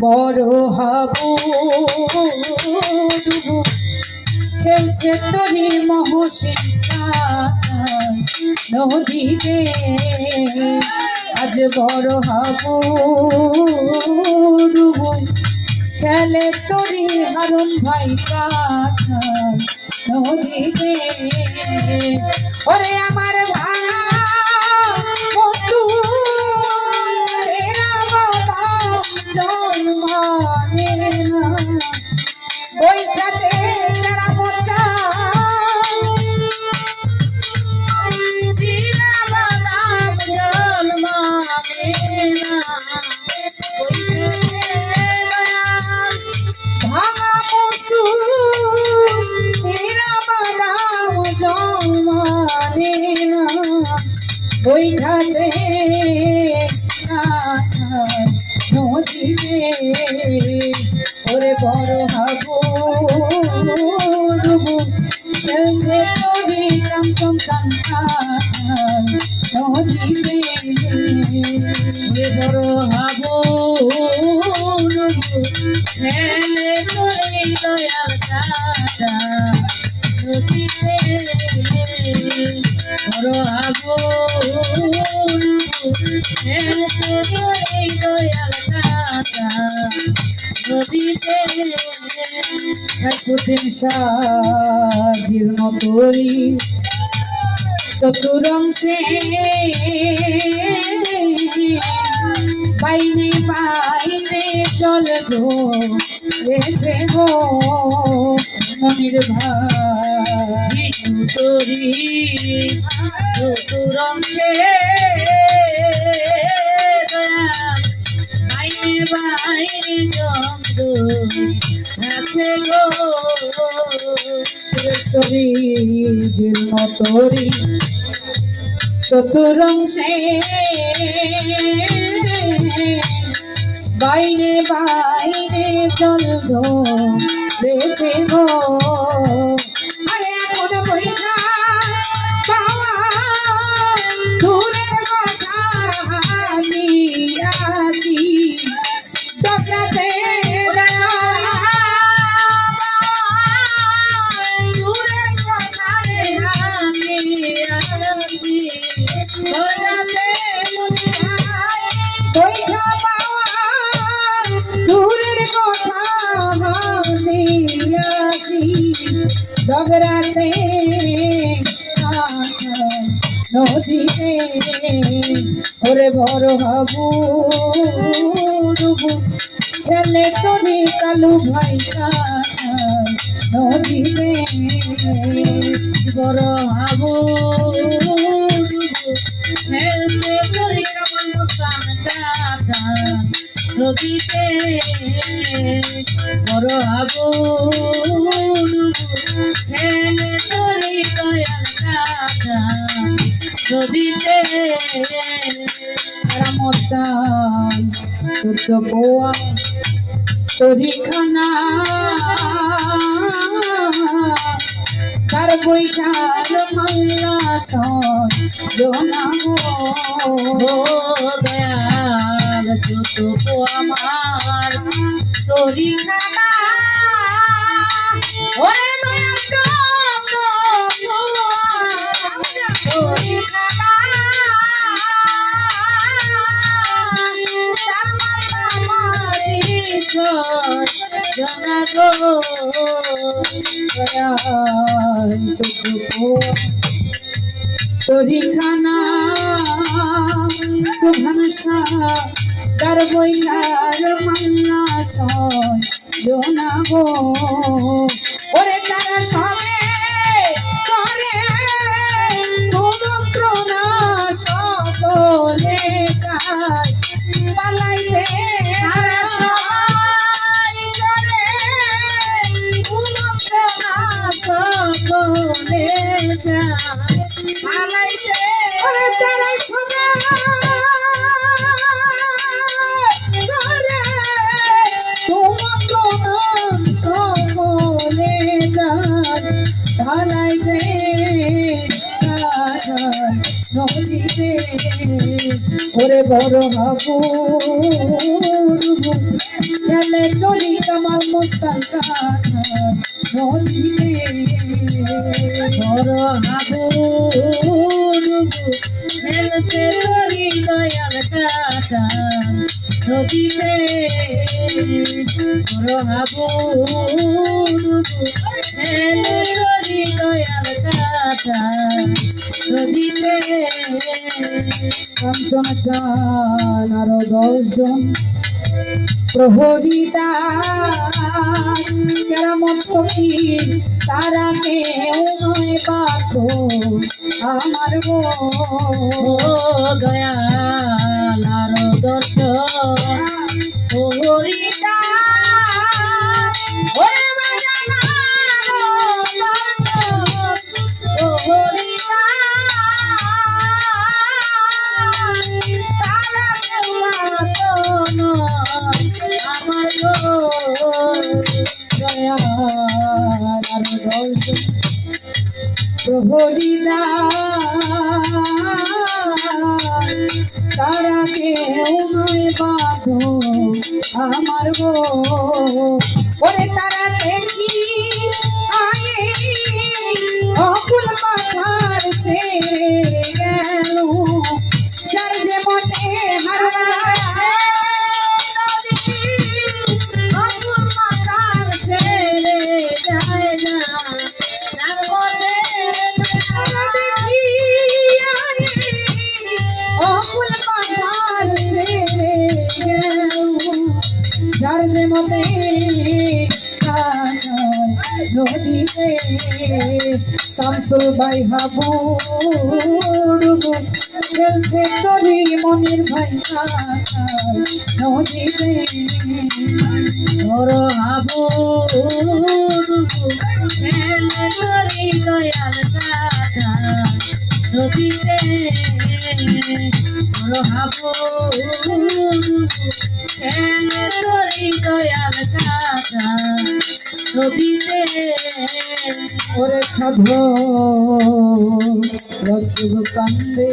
বড় হাবু। খেলছে তরি মহসিকা নদীতে। আজ বড় হাবু। খেলে তরি হারুন ভাই নদীতে। ওরে আমার ভাঙা জন্মাবে না ডুবু খেলছে তোরে কাঞ্চন কান্তা নদীতে যে বড় হাবো ছেলে করে দয়াল কাটা নদীতে বড় হাবো ছেলে? করে দয়াল কাটা নদীতে সাইকুদ্দিন শাহ জীর্ণ তরি চতুরংশে বাইনে বাইনে চল গো রেছে গো মনির ভাই তরি চতুরঙ্গে আছে গো তরি জীর্ণ চতুরংশে বাইরে বাইরে চল গো বেছে গো। ওরে বড় হাবু ছেলে তোরে কালু ভাই নদীতে। বড় হাবো খেলতে করি নদীতে। বড় হাবো খেলে করি কাকা নদীতে রামচান চোদ্দ গোয়া তরিখানা তার বইটার মাল্লা ও দয়াল ছোট আমার তরি ওরে দয়াল। তরিখানা সুভানসা তার বইটার মাল্লা ছয় ওরে তারা সবে আছি। ওরে বড় হাবুরু খেলে চলি তোমার মোস্তান বড় হাবুরু দয়াল দয়াল কাঞ্চন চান আরও দশজন। প্রহরিতা কেরামত তারা কেউ নয় পার্থ আমার গো ও দয়াল আর দর্শন হরিদা ওরে প্রহরিতা তারা কেউ নয় বাঁধো আমার গো তারা শামসুল ভাই হাবুড় খেলছে তরি মনির ভাই নদীতে বড় হাবু খেলে তরি দয়াল নদীতে বড় হাবু এলে করি দয়াল কাটা নদীতে ওরে সাধ রজব কান্দে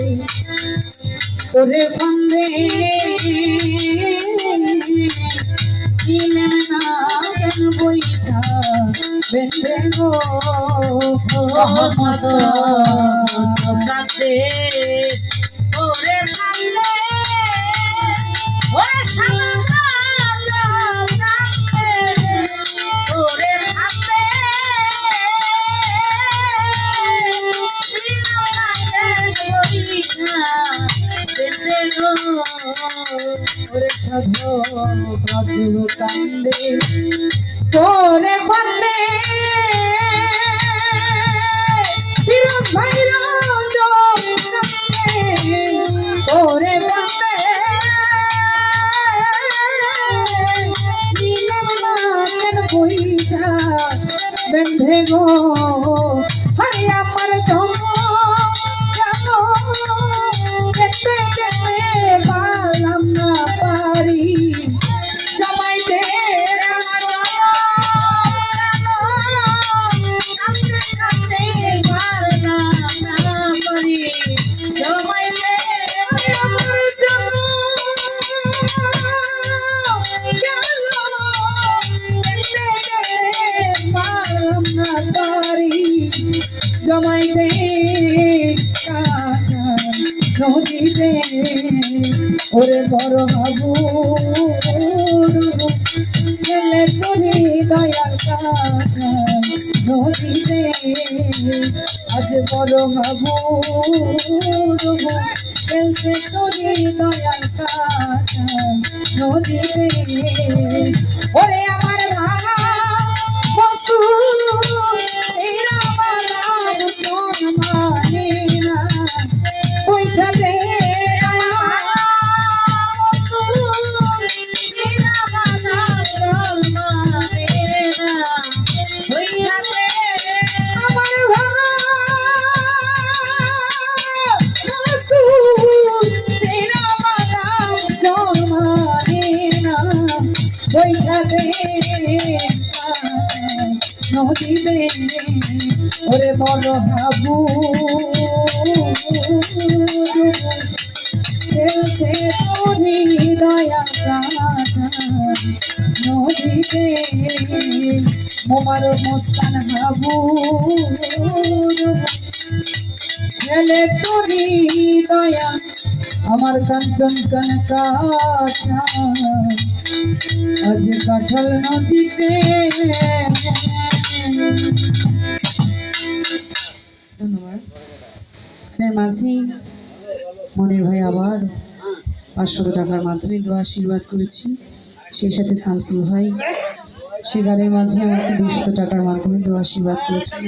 ওরে কান্দে। দিলেন না কেন বইটা বেঁধে গো কাঁদে ওরে কান্দে ওরে ওরে সাধ রজব কান্দে তোরে কান্দে জমাইতে নদীতে। ওরে বড় হাবু ছেলে তুমি দয়াল নদীতে। আজ বড় হাবু খেলছে তুমি দয়াল নদীতে। ওরে আমার ভাঙা নদীতে ওরে বড় হাবু খেলছে তোরি দয়া নদী নদীতে মোমার মস্তান হাবু ছেলে তোরি দয়া আমার কাঞ্চন কনকা আজ কাঠল নদীতে এর মাঝেই মনের ভাই আবার পাঁচশো টাকার মাধ্যমে দোয়া আশীর্বাদ করেছি। সেই সাথে শামসুল ভাই, সে গানের মাঝে আমাকে দুশো টাকার মাধ্যমে দোয়া আশীর্বাদ করেছেন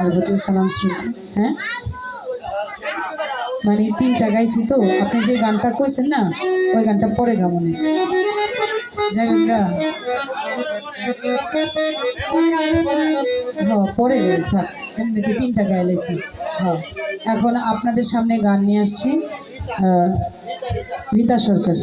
আমার সালাম শ্রদ্ধা। হ্যাঁ? মানে তিনটা গাইছি তো, আপনি যে গানটা কইছেন না, ওই গানটা পরে গা মনে। যাবেন গা। হ্যাঁ পরে গাই থাক। এমনিতে তিনটা গাই লেছি। হ্যাঁ এখন আপনাদের সামনে গান নিয়ে আসছি রীতা সরকার।